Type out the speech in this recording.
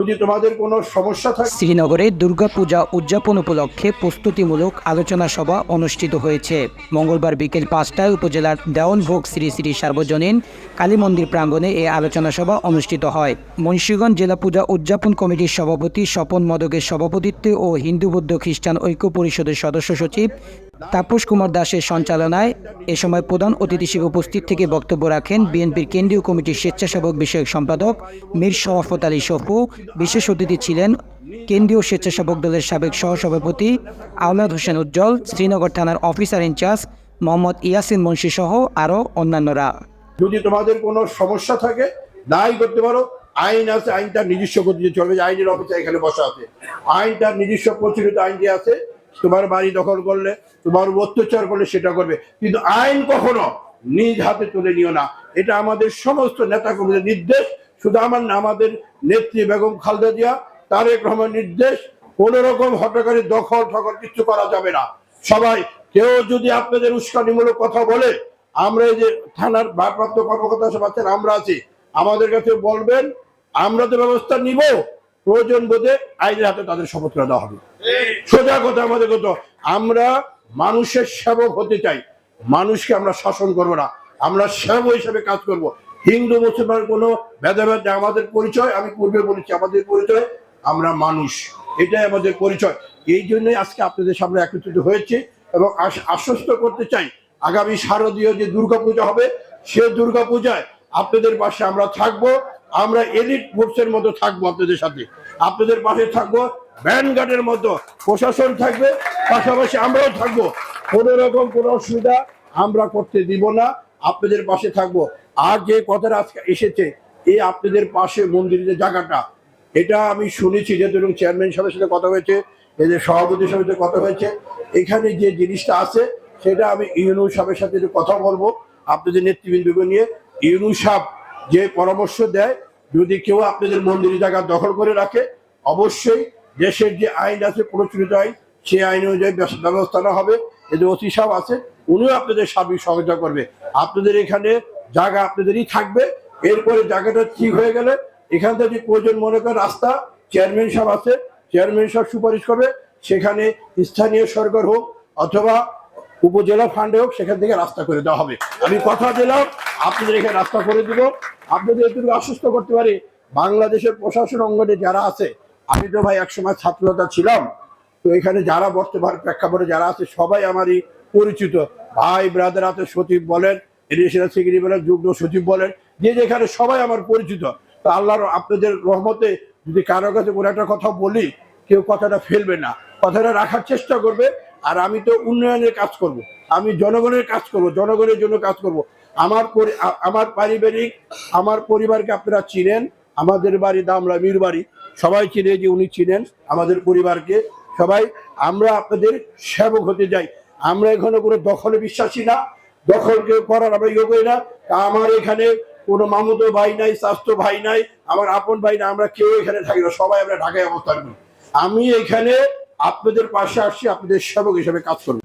যদি তোমাদের কোনো সমস্যা থাকে শ্রীনগরে দুর্গাপূজা উদযাপন উপলক্ষে প্রস্তুতিমূলক আলোচনা সভা অনুষ্ঠিত হয়েছে। মঙ্গলবার বিকেল পাঁচটায় উপজেলার দেওয়ানভোগ শ্রী শ্রী সার্বজনীন কালী মন্দির প্রাঙ্গণে এই আলোচনা সভা অনুষ্ঠিত হয়। মুন্সিগঞ্জ জেলা পূজা উদযাপন কমিটির সভাপতি স্বপন মদকের সভাপতিত্বে ও হিন্দু বৌদ্ধ খ্রিস্টান ঐক্য পরিষদের সদস্য সচিব তাপস কুমার দাসের সঞ্চালনায় এ সময় প্রধান অতিথি হিসেবে উপস্থিত থেকে বক্তব্য রাখেন বিএনপির কেন্দ্রীয় কমিটির স্বেচ্ছাসেবক বিষয়ক সম্পাদক মীর শরাফত আলী সফু বিশেষ অতিথি ছিলেন কেন্দ্রীয় স্বেচ্ছাসেবক দলের সাবেক সহসভাপতি আওলাদ হোসেন উজ্জ্বল, শ্রীনগর থানার officer in charge Mohammad Yasin Munshi সহ আরও অন্যান্যরা। যদি তোমাদের কোনো সমস্যা থাকে, নাই করতে পারো, আইন আছে আইনটার নিজস্ব গতিতে চলবে আইনের অফিসে এখানে বসা আছে। আইনটার নিজস্ব প্রচলিত আইন যে আছে তোমার বাড়ি দখল করলে, তোমার অত্যাচার করলে সেটা করবে। কিন্তু আইন কখনো নিজ হাতে তুলে নিও না। এটা আমাদের সমস্ত নেতা কর্মীদের নির্দেশ। শুধু আমার না, আমাদের নেত্রী বেগম খালেদা জিয়া, তারেক রহমান নির্দেশ, কোন রকম হটকারী, দখল, ঠকল কিছু করা যাবে না। সবাই, কেউ যদি আপনাদের উস্কানিমূলক কথা বলে, আমরা এই যে থানার ভারপ্রাপ্ত কর্মকর্তা সব আছেন, আমরা আছি। আমাদের কাছে বলবেন, আমরা তো ব্যবস্থা নিব। প্রয়োজন বোধে আইনের হাতে তাদের শপথ করে দেওয়া হবে। সোজা কথা আমাদের কথা, আমরা মানুষের সেবক হতে চাই। মানুষকে আমরা শাসন করব না। আমরা সেবক হিসেবে কাজ করব। হিন্দু, মুসলমান, কোনো ভেদাভেদ। আমাদের পরিচয়, আমি পূর্বে বলেছি, আমাদের পরিচয়, আমরা মানুষ। এটাই আমাদের পরিচয়। এই জন্যই আজকে আপনাদের সামনে একত্রিত হয়েছে এবং আশ- আশ্বস্ত করতে চাই, আগামী শারদীয় যে দুর্গাপূজা হবে, সে দুর্গাপূজায় আপনাদের পাশে আমরা থাকব। আমরা এলিট ফোর্সের মতো থাকব আপনাদের সাথে। আপনাদের পাশে থাকব ভ্যানগার্ডের মতো প্রশাসন থাকবে, পাশাপাশি আমরাও থাকব। কোনো রকম কোনো অসুবিধা আমরা করতে দিব না, আপনাদের পাশে থাকব। আর যে কথাটা আজকে এসেছে, এই আপনাদের পাশে মন্দিরের যে জায়গাটা, এটা আমি শুনেছি যে ধরুন চেয়ারম্যান সাহেবের সাথে কথা হয়েছে, এদের সভাপতি সাথে কথা হয়েছে। এখানে যে জিনিসটা আছে, সেটা আমি ইউনু সাহেবের সাথে কথা বলব, আপনাদের নেতৃবৃন্দকে নিয়ে। ইউনু সাহেব যে পরামর্শ দেয় যদি কেউ আপনাদের মন্দিরের জায়গা দখল করে রাখে, অবশ্যই দেশের যে আইন আছে প্রচলিত আইন, সেই আইন অনুযায়ী ব্যব- ব্যবস্থা নেওয়া হবে। এদের অতি সাহেব আছে, উনিও আপনাদের সার্বিক সহযোগিতা করবে। আপনাদের এখানে জায়গা আপনাদেরই থাকবে। এরপরে জায়গাটা ঠিক হয়ে গেলে এখান থেকে প্রয়োজন মনে করেন রাস্তা, চেয়ারম্যান সাহেব আছে, চেয়ারম্যান সাহেব সুপারিশ করবে। সেখানে স্থানীয় সরকার হোক অথবা উপজেলা ফান্ডে হোক, সেখান থেকে রাস্তা করে দেওয়া হবে। আমি কথা দিলাম, আপনাদের এখানে রাস্তা করে দিব। আপনাদের এটুকু আশ্বস্ত করতে পারি, বাংলাদেশের প্রশাসন অঙ্গনে যারা আছে, আমি তো ভাই একসময় ছাত্রতা ছিলাম, তো এখানে যারা বর্তমান প্রেক্ষাপটে যারা আছে, সবাই আমারই পরিচিত ভাই ব্রাদার আছে সচিব বলেন এডিশনাল সেক্রেটারি বলেন, যুগ্ম সচিব বলেন, যে যেখানে সবাই আমার পরিচিত তো আল্লাহর আপনাদের রহমতে যদি কারও কাছে কোনো একটা কথা বলি, কেউ কথাটা ফেলবে না কথাটা রাখার চেষ্টা করবে, আর আমি তো উন্নয়নের কাজ করব। আমি জনগণের কাজ করব, জনগণের জন্য কাজ করব। আমার আমার পারিবারিক, আমার পরিবারকে আপনারা চিনেন। আমাদের বাড়ি দামলা মীর বাড়ি, সবাই চিনে যে উনি চিনেন আমাদের পরিবারকে। সবাই, আমরা আপনাদের সেবক হতে যাই আমরা এখানে কোনো দখলে বিশ্বাসী না দখলকে করার আমরা ইয়ে করি না। আমার এখানে কোনো মামুতো ভাই নাই, স্বাস্থ্য ভাই নাই, আমার আপন ভাই না আমরা কেউ এখানে থাকি না, সবাই আমরা ঢাকায় অবস্থান করি। আমি এখানে আপনাদের পাশে আসছি, আপনাদের সেবক হিসেবে কাজ করব।